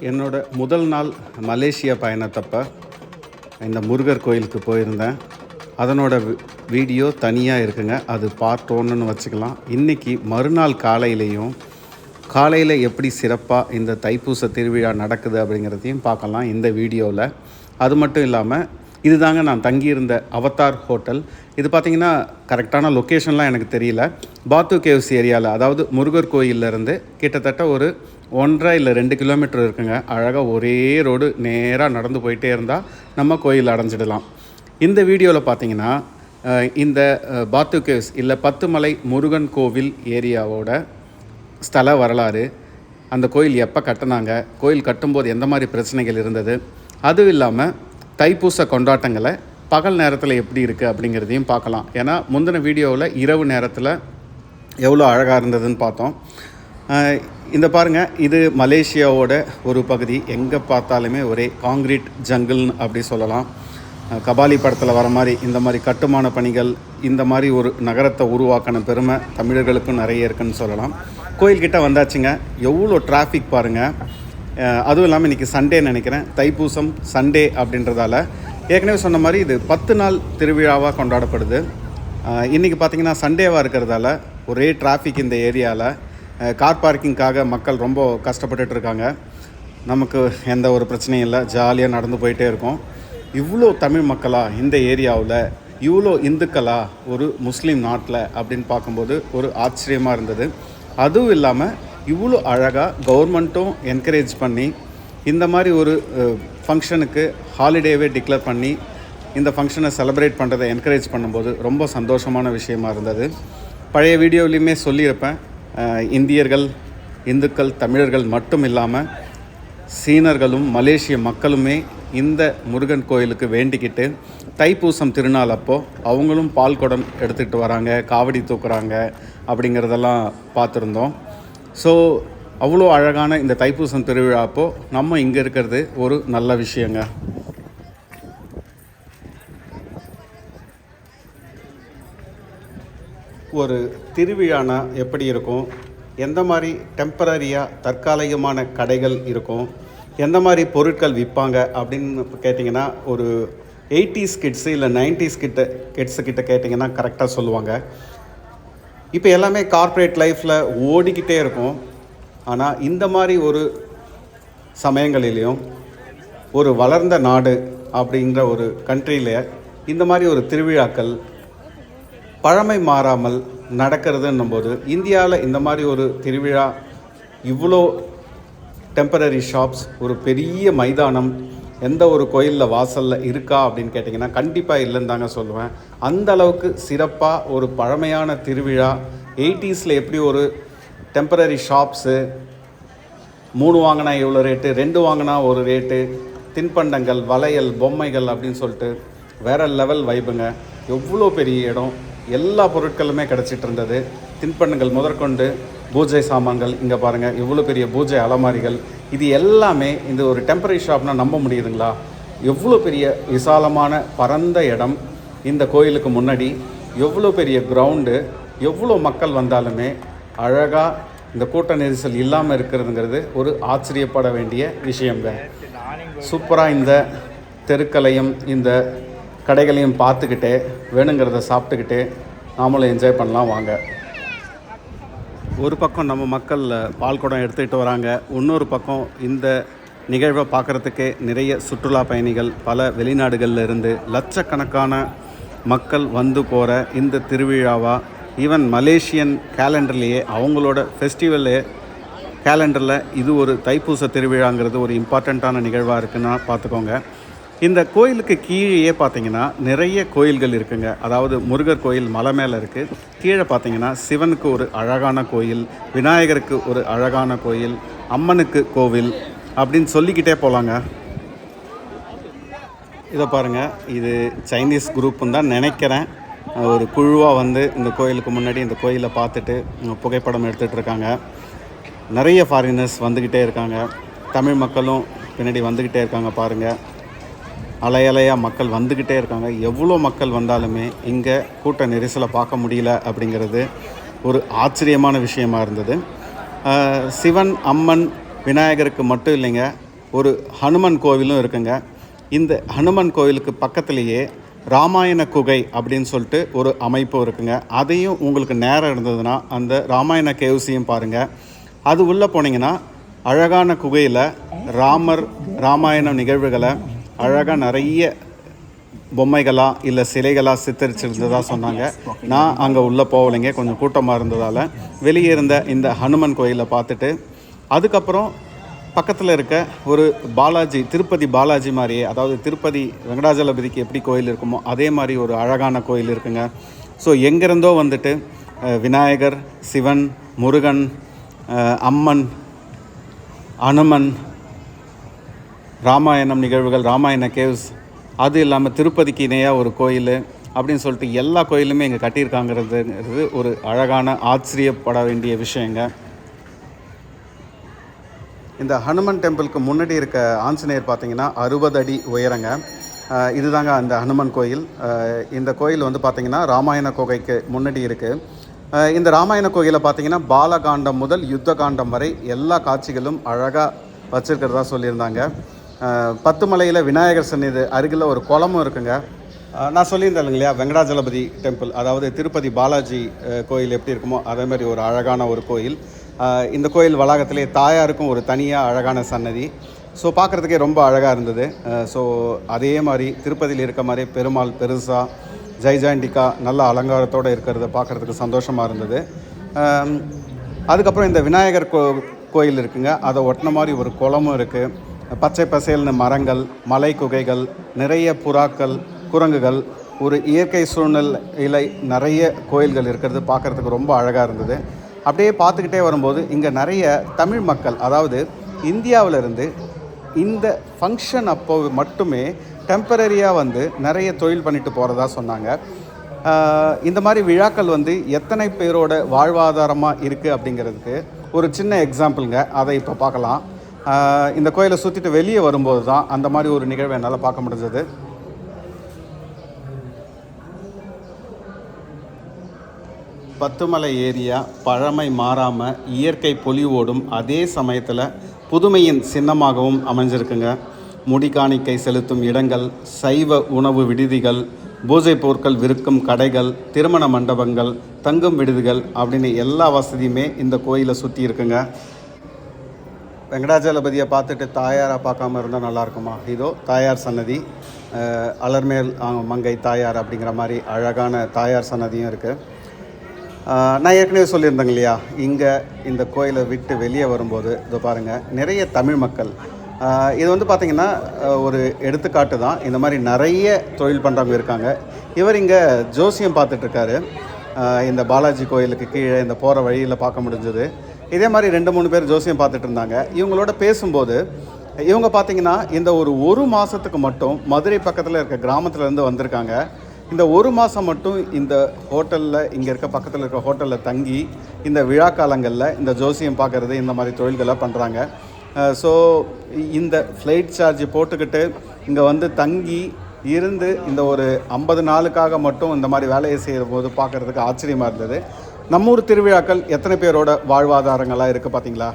என்னோட முதல் நாள் மலேசியா பயணத்தப்போ இந்த முருகர் கோயிலுக்கு போயிருந்தேன். அதனோட வி- வீடியோ தனியாக இருக்குங்க. அது பார்ட் ஒன்றுன்னு வச்சுக்கலாம். இன்றைக்கி மறுநாள் காலையிலையும் காலையில் எப்படி சிறப்பாக இந்த தைப்பூச திருவிழா நடக்குது அப்படிங்கிறதையும் பார்க்கலாம் இந்த வீடியோவில் அது மட்டும் இல்லாமல் இதுதாங்க நான் தங்கியிருந்த அவதார் ஹோட்டல். இது பார்த்திங்கன்னா கரெக்டான லொக்கேஷன்லாம் எனக்கு தெரியல. பாத்து கேவ்ஸ் ஏரியாவில் அதாவது முருகர் கோயில்லேருந்து கிட்டத்தட்ட ஒரு ஒன்றரை இல்லை ரெண்டு கிலோமீட்டர் இருக்குங்க. அழகாக ஒரே ரோடு நேராக நடந்து போயிட்டே இருந்தால் நம்ம கோயில் அடைஞ்சிடலாம். இந்த வீடியோவில் பார்த்தீங்கன்னா இந்த அஹ், பாத்து கேவ்ஸ் இல்லை பத்துமலை முருகன் கோவில் ஏரியாவோட ஸ்தல வரலாறு அந்த கோயில் எப்போ கட்டினாங்க கோயில் கட்டும்போது எந்த மாதிரி பிரச்சனைகள் இருந்தது அதுவும் இல்லாமல் தைப்பூச கொண்டாட்டங்களை பகல் நேரத்தில் எப்படி இருக்குது அப்படிங்கிறதையும் பார்க்கலாம் ஏன்னா முந்தின வீடியோவில் இரவு நேரத்தில் எவ்வளோ அழகாக இருந்ததுன்னு பார்த்தோம். இந்த பாருங்கள் இது மலேசியாவோட ஒரு பகுதி. எங்கே பார்த்தாலுமே ஒரே காங்கிரீட் ஜங்கிள்னு அப்படி சொல்லலாம். கபாலி படத்தில் வர மாதிரி இந்த மாதிரி கட்டுமான பணிகள் இந்த மாதிரி ஒரு நகரத்தை உருவாக்கின பெருமை தமிழர்களுக்கும் நிறைய இருக்குன்னு சொல்லலாம். கோயில்கிட்ட வந்தாச்சுங்க. எவ்வளோ டிராஃபிக் பாருங்கள் அதுவும் இல்லாமல் இன்றைக்கி சண்டே நினைக்கிறேன். தைப்பூசம் சண்டே அப்படின்றதால. ஏற்கனவே சொன்ன மாதிரி இது பத்து நாள் திருவிழாவாக கொண்டாடப்படுது. இன்றைக்கி இன்னைக்கு பார்த்தீங்கன்னா சண்டேவாக இருக்கிறதால ஒரே டிராஃபிக் இந்த ஏரியாவில் கார் பார்க்கிங்காக மக்கள் ரொம்ப கஷ்டப்பட்டுட்டு இருக்காங்க நமக்கு எந்த ஒரு பிரச்சனையும் இல்லை. ஜாலியாக நடந்து போயிட்டே இருக்கோம். இவ்வளோ தமிழ் மக்களாக இந்த ஏரியாவில் இவ்வளோ இந்துக்களா ஒரு முஸ்லீம் நாட்டில் அப்படின்னு பார்க்கும்போது ஒரு ஆச்சரியமாக இருந்தது. அதுவும் இல்லாமல் இவ்வளோ அழகாக கவர்மெண்ட்டும் என்கரேஜ் பண்ணி இந்த மாதிரி ஒரு ஃபங்க்ஷனுக்கு ஹாலிடேவே டிக்ளேர் பண்ணி இந்த ஃபங்க்ஷனை செலிப்ரேட் பண்ணுறதை என்கரேஜ் பண்ணும்போது ரொம்ப சந்தோஷமான விஷயமா இருந்தது. பழைய வீடியோலையுமே சொல்லியிருப்பேன். இந்தியர்கள் இந்துக்கள் தமிழர்கள் மட்டும் இல்லாமல் சீனர்களும் மலேசிய மக்களுமே இந்த முருகன் கோயிலுக்கு வேண்டிக்கிட்டு தைப்பூசம் திருநாள் அப்போது அவங்களும் பால் குடம் எடுத்துக்கிட்டு வராங்க காவடி தூக்குறாங்க அப்படிங்கிறதெல்லாம் பார்த்துருந்தோம். ஸோ அவ்வளோ அழகான இந்த தைப்பூசம் திருவிழா அப்போது நம்ம இங்கே இருக்கிறது ஒரு நல்ல விஷயங்க. ஒரு திருவிழானா எப்படி இருக்கும்? எந்த மாதிரி டெம்பரரியாக தற்காலிகமான கடைகள் இருக்கும்? எந்த மாதிரி பொருட்கள் விற்பாங்க அப்படின்னு கேட்டிங்கன்னா ஒரு எயிட்டிஸ் கிட்ஸு இல்லை நைன்டிஸ் கிட்ட கிட்ஸு கிட்ட கேட்டிங்கன்னா கரெக்டாக சொல்லுவாங்க. இப்போ எல்லாமே கார்ப்பரேட் லைஃப்பில் ஓடிக்கிட்டே இருக்கும். ஆனால் இந்த மாதிரி ஒரு சமயங்களிலையும் ஒரு வளர்ந்த நாடு அப்படிங்கிற ஒரு கண்ட்ரியில் இந்த மாதிரி ஒரு திருவிழாக்கள் பழமை மாறாமல் நடக்கிறதுன்னும் போது இந்தியாவில் இந்த மாதிரி ஒரு திருவிழா இவ்வளோ டெம்பரரி ஷாப்ஸ் ஒரு பெரிய மைதானம் எந்த ஒரு கோயிலில் வாசலில் இருக்கா அப்படின்னு கேட்டிங்கன்னா கண்டிப்பாக இல்லைன்னு தாங்க சொல்லுவேன். அந்த அளவுக்கு சிறப்பாக ஒரு பழமையான திருவிழா எயிட்டிஸில் எப்படி ஒரு டெம்பரரி ஷாப்ஸு மூணு வாங்கினா இவ்வளோ ரேட்டு ரெண்டு வாங்கினா ஒரு ரேட்டு தின்பண்டங்கள் வளையல் பொம்மைகள் அப்படின்னு சொல்லிட்டு வேறு லெவல் வைபுங்க எவ்வளோ பெரிய இடம் எல்லா பொருட்களுமே கிடச்சிட்டு இருந்தது. தின்பண்டங்கள் முதற்கொண்டு பூஜை சாமான்கள் இங்கே பாருங்கள் இவ்வளோ பெரிய பூஜை அலமாரிகள் இது எல்லாமே இந்த ஒரு டெம்பரரி ஷாப்னால் நம்ப முடியுதுங்களா? எவ்வளோ பெரிய விசாலமான பரந்த இடம் இந்த கோயிலுக்கு முன்னாடி எவ்வளோ பெரிய கிரவுண்டு எவ்வளோ மக்கள் வந்தாலுமே அழகாக இந்த கூட்ட நெரிசல் இல்லாமல் இருக்கிறதுங்கிறது ஒரு ஆச்சரியப்பட வேண்டிய விஷயங்க. சூப்பராக இந்த தெருக்களையும் இந்த கடைகளையும் பார்த்துக்கிட்டே வேணுங்கிறத சாப்பிட்டுக்கிட்டு நாமளும் என்ஜாய் பண்ணலாம் வாங்க. ஒரு பக்கம் நம்ம மக்கள் பால் குடம் எடுத்துக்கிட்டு வராங்க. இன்னொரு பக்கம் இந்த நிகழ்வை பார்க்குறதுக்கே நிறைய சுற்றுலா பயணிகள் பல வெளிநாடுகளில் இருந்து லட்சக்கணக்கான மக்கள் வந்து போகிற இந்த திருவிழாவாக ஈவன் மலேசியன் கேலண்டர்லேயே அவங்களோட ஃபெஸ்டிவலே கேலண்டரில் இது ஒரு தைப்பூச திருவிழாங்கிறது ஒரு இம்பார்ட்டண்ட்டான நிகழ்வாக இருக்குன்னா பார்த்துக்கோங்க. இந்த கோயிலுக்கு கீழேயே பார்த்தீங்கன்னா நிறைய கோயில்கள் இருக்குங்க. அதாவது முருகர் கோயில் மலை மேலே இருக்குது கீழே பார்த்தீங்கன்னா சிவனுக்கு ஒரு அழகான கோயில் விநாயகருக்கு ஒரு அழகான கோயில் அம்மனுக்கு கோவில் அப்படின்னு சொல்லிக்கிட்டே போகலாங்க இதை பாருங்கள் இது சைனீஸ் குரூப்புன்னு தான் நினைக்கிறேன். ஒரு குழுவாக வந்து இந்த கோயிலுக்கு முன்னாடி இந்த கோயிலை பார்த்துட்டு புகைப்படம் எடுத்துகிட்டு இருக்காங்க. நிறைய ஃபாரினர்ஸ் வந்துக்கிட்டே இருக்காங்க. தமிழ் மக்களும் பின்னாடி வந்துக்கிட்டே இருக்காங்க பாருங்கள் அலையலையாக மக்கள் வந்துக்கிட்டே இருக்காங்க. எவ்வளோ மக்கள் வந்தாலுமே இங்கே கூட்ட நெரிசலை பார்க்க முடியல அப்படிங்கிறது ஒரு ஆச்சரியமான விஷயமா இருந்தது. சிவன் அம்மன் விநாயகருக்கு மட்டும் இல்லைங்க ஒரு ஹனுமன் கோவிலும் இருக்குங்க. இந்த ஹனுமன் கோவிலுக்கு பக்கத்துலேயே ராமாயண குகை அப்படின்னு சொல்லிட்டு ஒரு அமைப்பு இருக்குங்க. அதையும் உங்களுக்கு நேரம் இருந்ததுன்னா அந்த ராமாயண கேவ்ஸையும் பாருங்கள் அது உள்ளே போனீங்கன்னா அழகான குகையில் ராமர் ராமாயணம் நிகழ்வுகளை அழகாக நிறைய பொம்மைகளாக இல்லை சிலைகளாக சித்தரிச்சிருந்ததாக சொன்னாங்க. நான் அங்கே உள்ளே போகலைங்க. கொஞ்சம் கூட்டமாக இருந்ததால் வெளியே இருந்த இந்த ஹனுமன் கோயிலை பார்த்துட்டு அதுக்கப்புறம் பக்கத்தில் இருக்க ஒரு பாலாஜி திருப்பதி பாலாஜி மாதிரியே அதாவது திருப்பதி வெங்கடாஜலபதிக்கு எப்படி கோயில் இருக்குமோ அதே மாதிரி ஒரு அழகான கோயில் இருக்குங்க. ஸோ எங்கேருந்தோ வந்துட்டு விநாயகர் சிவன் முருகன் அம்மன் அனுமன் ராமாயணம் நிகழ்வுகள் ராமாயண கேவ்ஸ் அது இல்லாமல் திருப்பதிக்கு இணையாக ஒரு கோயில் அப்படின்னு சொல்லிட்டு எல்லா கோயிலுமே இங்கே கட்டியிருக்காங்கிறதுங்கிறது ஒரு அழகான ஆச்சரியப்பட வேண்டிய விஷயங்க. இந்த ஹனுமன் டெம்பிளுக்கு முன்னாடி இருக்க ஆஞ்சநேயர் பார்த்தீங்கன்னா அறுபது அடி உயரங்க. இதுதாங்க அந்த ஹனுமன் கோயில். இந்த கோயில் வந்து பார்த்திங்கன்னா ராமாயண கோகைக்கு முன்னாடி இருக்குது இந்த ராமாயண கோயிலை பார்த்தீங்கன்னா பாலகாண்டம் முதல் யுத்த காண்டம் வரை எல்லா காட்சிகளும் அழகாக வச்சுருக்கிறதா சொல்லியிருந்தாங்க. பத்துமலையில் பத்து மலையில் விநாயகர் சன்னிதி அருகில் ஒரு குளமும் இருக்குங்க. நான் சொல்லியிருந்தேன் இல்லையா வெங்கடாஜலபதி டெம்பிள் அதாவது திருப்பதி பாலாஜி கோயில் எப்படி இருக்குமோ அதே மாதிரி ஒரு அழகான ஒரு கோயில். இந்த கோயில் வளாகத்திலே தாயாருக்கும் ஒரு தனியாக அழகான சன்னதி ஸோ பார்க்குறதுக்கே ரொம்ப அழகாக இருந்தது. ஸோ அதே மாதிரி திருப்பதியில் இருக்க மாதிரி பெருமாள் பெருசாக ஜெய்ஜாண்டிகா நல்ல அலங்காரத்தோடு இருக்கிறத பார்க்குறதுக்கு சந்தோஷமாக இருந்தது. அதுக்கப்புறம் இந்த விநாயகர் கோ கோயில் இருக்குங்க. அதை ஒட்டின மாதிரி ஒரு குளமும் இருக்குது பச்சை பசேல்னு மரங்கள் மலை குகைகள் நிறைய புறாக்கள் குரங்குகள் ஒரு இயற்கை சூழ்நிலையில் நிறைய கோயில்கள் இருக்கிறது பார்க்குறதுக்கு ரொம்ப அழகாக இருந்தது. அப்படியே பார்த்துக்கிட்டே வரும்போது இங்கே நிறைய தமிழ் மக்கள் அதாவது இந்தியாவிலிருந்து இந்த ஃபங்க்ஷன் அப்போ மட்டுமே டெம்பரரியாக வந்து நிறைய தொழில் பண்ணிட்டு போகிறதா சொன்னாங்க. இந்த மாதிரி விழாக்கள் வந்து எத்தனை பேரோட வாழ்வாதாரமாக இருக்குது அப்படிங்கிறதுக்கு ஒரு சின்ன எக்ஸாம்பிளுங்க அதை இப்போ பார்க்கலாம். இந்த கோயிலை சுற்றிட்டு வெளியே வரும்போது தான் அந்த மாதிரி ஒரு நிகழ்வை என்னால் பார்க்க முடிஞ்சது. பத்துமலை ஏரியா பழமை மாறாமல் இயற்கை பொலிவோடும் அதே சமயத்தில் புதுமையின் சின்னமாகவும் அமைஞ்சிருக்குங்க. முடிகாணிக்கை செலுத்தும் இடங்கள் சைவ உணவு விடுதிகள் பூஜை பொருட்கள் விற்கும் கடைகள் திருமண மண்டபங்கள் தங்கும் விடுதிகள் அப்படின்னு எல்லா வசதியுமே இந்த கோயிலை சுற்றி இருக்குங்க. வெங்கடாஜலபதியை பார்த்துட்டு தாயாரை பார்க்காம இருந்தால் நல்லா இருக்குமா? இதோ தாயார் சன்னதி. அலர்மேல் மங்கை தாயார் அப்படிங்கிற மாதிரி அழகான தாயார் சன்னதியும் இருக்குது நான் ஏற்கனவே சொல்லியிருந்தேங்க இல்லையா? இங்கே இந்த கோயிலை விட்டு வெளியே வரும்போது இதோ பாருங்கள் நிறைய தமிழ் மக்கள் இது வந்து பார்த்திங்கன்னா ஒரு எடுத்துக்காட்டு தான். இந்த மாதிரி நிறைய தொழில் பண்ணுறவங்க இருக்காங்க. இவர் இங்கே ஜோசியம் பார்த்துட்ருக்காரு இந்த பாலாஜி கோயிலுக்கு கீழே இந்த போகிற வழியில் பார்க்க முடிஞ்சது. இதே மாதிரி ரெண்டு மூணு பேர் ஜோசியம் பார்த்துட்டு இருந்தாங்க. இவங்களோட பேசும்போது இவங்க பார்த்தீங்கன்னா இந்த ஒரு ஒரு மாதத்துக்கு மட்டும் மதுரை பக்கத்தில் இருக்க கிராமத்துலேருந்து வந்திருக்காங்க. இந்த ஒரு மாதம் மட்டும் இந்த ஹோட்டலில் இங்கே இருக்க பக்கத்தில் இருக்க ஹோட்டலில் தங்கி இந்த விழா காலங்களில் இந்த ஜோசியம் பார்க்குறது இந்த மாதிரி தொழில்களை பண்ணுறாங்க ஸோ இந்த ஃப்ளைட் சார்ஜ் போட்டுக்கிட்டு இங்கே வந்து தங்கி இருந்து இந்த ஒரு ஐம்பது நாளுக்காக மட்டும் இந்த மாதிரி வேலையை செய்கிற போது பார்க்குறதுக்கு ஆச்சரியமாக இருந்தது. நம்ம ஊர் திருவிழாக்கள் எத்தனை பேரோட வாழ்வாதாரங்களாக இருக்குது பார்த்தீங்களா?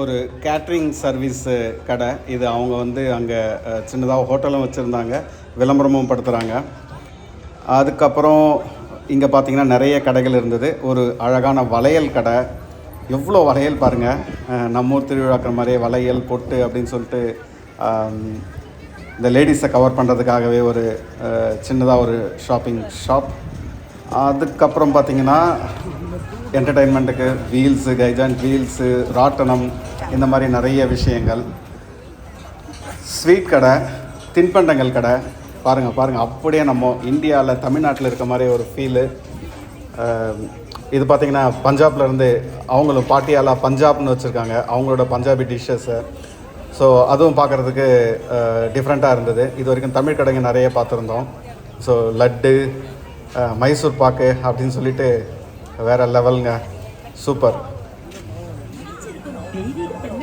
ஒரு கேட்ரிங் சர்வீஸு கடை. இது அவங்க வந்து அங்கே சின்னதாக ஹோட்டலும் வச்சுருந்தாங்க விளம்பரமும் படுத்துகிறாங்க அதுக்கப்புறம் இங்கே பார்த்தீங்கன்னா நிறைய கடைகள் இருந்தது. ஒரு அழகான வளையல் கடை. எவ்வளோ வளையல் பாருங்கள் நம்ம ஊர் திருவிழாக்கள் மாதிரியே வளையல் பொட்டு அப்படின்னு சொல்லிட்டு இந்த லேடிஸை கவர் பண்ணுறதுக்காகவே ஒரு சின்னதாக ஒரு ஷாப்பிங் ஷாப் அதுக்கப்புறம் பார்த்தீங்கன்னா என்டர்டைன்மெண்ட்டுக்கு வீல்ஸு கைஜான் வீல்ஸு ராட்டனம் இந்த மாதிரி நிறைய விஷயங்கள். ஸ்வீட் கடை தின்பண்டங்கள் கடை. பாருங்கள் பாருங்கள் அப்படியே நம்ம இந்தியாவில் தமிழ்நாட்டில் இருக்க மாதிரி ஒரு ஃபீலு இது பார்த்திங்கன்னா பஞ்சாப்லேருந்து அவங்களும் பாட்டியாலா பஞ்சாப்னு வச்சுருக்காங்க. அவங்களோட பஞ்சாபி டிஷ்ஷஸை ஸோ அதுவும் பார்க்குறதுக்கு டிஃப்ரெண்ட்டாக இருந்தது. இது வரைக்கும் தமிழ் கடைங்க நிறைய பார்த்துருந்தோம். ஸோ லட்டு மைசூர் பாக்கு அப்படின்னு சொல்லிட்டு வேறு லெவலுங்க. சூப்பர்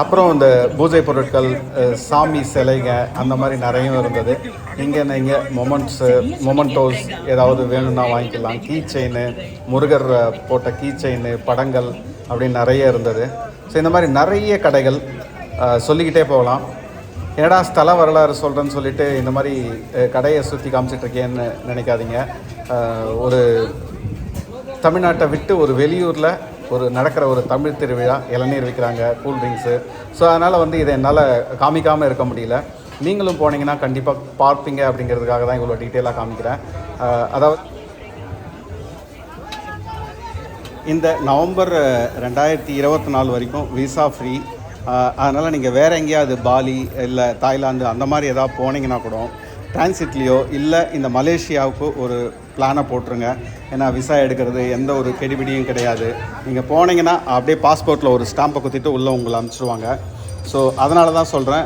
அப்புறம் இந்த பூஜை பொருட்கள் சாமி சிலைங்க அந்த மாதிரி நிறைய இருந்தது. இங்கே நீங்கள் மொமெண்ட்ஸு மொமெண்டோஸ் ஏதாவது வேணும்னா வாங்கிக்கலாம். கீ செயின் முருகர் போட்ட கீ செயின் படங்கள் அப்படின்னு நிறைய இருந்தது. ஸோ இந்த மாதிரி நிறைய கடைகள் சொல்லிக்கிட்டே போகலாம். ஏடா ஸ்தல வரலாறு சொல்கிறேன்னு சொல்லிட்டு இந்த மாதிரி கடையை சுற்றி காமிச்சிட்ருக்கேன்னு நினைக்காதீங்க. ஒரு தமிழ்நாட்டை விட்டு ஒரு வெளியூரில் ஒரு நடக்கிற ஒரு தமிழ் திருவிழா இளநீர் விற்கிறாங்க கூல் ட்ரிங்க்ஸு ஸோ அதனால் வந்து இதை என்னால் காமிக்காமல் இருக்க முடியல. நீங்களும் போனீங்கன்னா கண்டிப்பாக பார்ப்பீங்க அப்படிங்கிறதுக்காக தான் இவ்வளோ டீட்டெயிலாக காமிக்கிறேன். அதாவது இந்த நவம்பர் ரெண்டாயிரத்தி இருபத்தி நாலு வரைக்கும் விசா ஃப்ரீ அதனால் நீங்கள் வேறு எங்கேயாவது பாலி இல்லை தாய்லாந்து அந்த மாதிரி ஏதாவது போனீங்கன்னா கூட டிரான்சிட்லேயோ இல்லை இந்த மலேசியாவுக்கு ஒரு பிளானை போட்டுருங்க. ஏன்னா விசா எடுக்கிறது எந்த ஒரு கெடிபிடியும் கிடையாது. நீங்கள் போனீங்கன்னா அப்படியே பாஸ்போர்ட்டில் ஒரு ஸ்டாம்பை குத்திட்டு உள்ளே உங்களை அனுப்பிச்சிடுவாங்க ஸோ அதனால தான் சொல்கிறேன்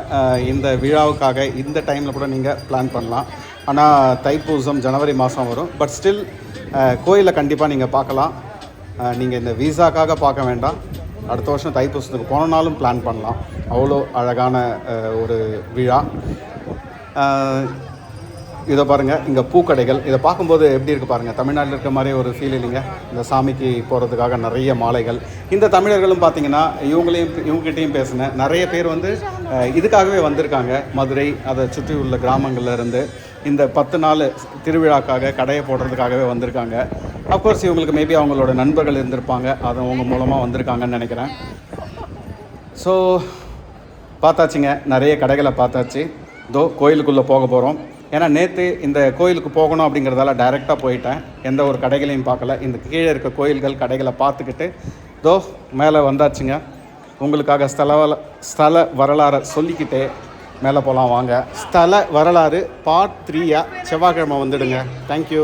இந்த விழாவுக்காக இந்த டைமில் கூட நீங்கள் பிளான் பண்ணலாம். ஆனால் தைப்பூசம் ஜனவரி மாதம் வரும். பட் ஸ்டில் கோயிலை கண்டிப்பாக நீங்கள் பார்க்கலாம். நீங்கள் இந்த விசாக்காக பார்க்க வேண்டாம். அடுத்த வருஷம் தைப்பூசத்துக்கு போனாலும் பிளான் பண்ணலாம். அவ்வளோ அழகான ஒரு விழா. இதை பாருங்கள் இங்கே பூக்கடைகள். இதை பார்க்கும்போது எப்படி இருக்குது பாருங்கள் தமிழ்நாட்டில் இருக்க மாதிரி ஒரு ஃபீல் இல்லைங்க. இந்த சாமிக்கு போகிறதுக்காக நிறைய மாலைகள். இந்த தமிழர்களும் பார்த்தீங்கன்னா இவங்களையும் இவங்ககிட்டையும் பேசினேன். நிறைய பேர் வந்து இதுக்காகவே வந்திருக்காங்க. மதுரை அதை சுற்றி உள்ள கிராமங்கள்லேருந்து இந்த பத்து நாள் திருவிழாக்காக கடையை போடுறதுக்காகவே வந்திருக்காங்க. அஃப்கோர்ஸ் இவங்களுக்கு மேபி அவங்களோட நண்பர்கள் இருந்திருப்பாங்க. அது அவங்க மூலமாக வந்திருக்காங்கன்னு நினைக்கிறேன். ஸோ பார்த்தாச்சுங்க. நிறைய கடைகளை பார்த்தாச்சு. இதோ கோயிலுக்குள்ளே போக போகிறோம் ஏன்னா நேற்று இந்த கோயிலுக்கு போகணும் அப்படிங்கிறதால டைரெக்டாக போயிட்டேன். எந்த ஒரு கடைகளையும் பார்க்கல. இந்த கீழே இருக்க கோயில்கள் கடைகளை பார்த்துக்கிட்டு இதோ மேலே வந்தாச்சுங்க. உங்களுக்காக ஸ்தல ஸ்தல வரலாறை சொல்லிக்கிட்டே மேலே போகலாம் வாங்க. ஸ்தல வரலாறு பார்ட் த்ரீயா செவ்வாய்க்கிழமை வந்துடுங்க. தேங்க்யூ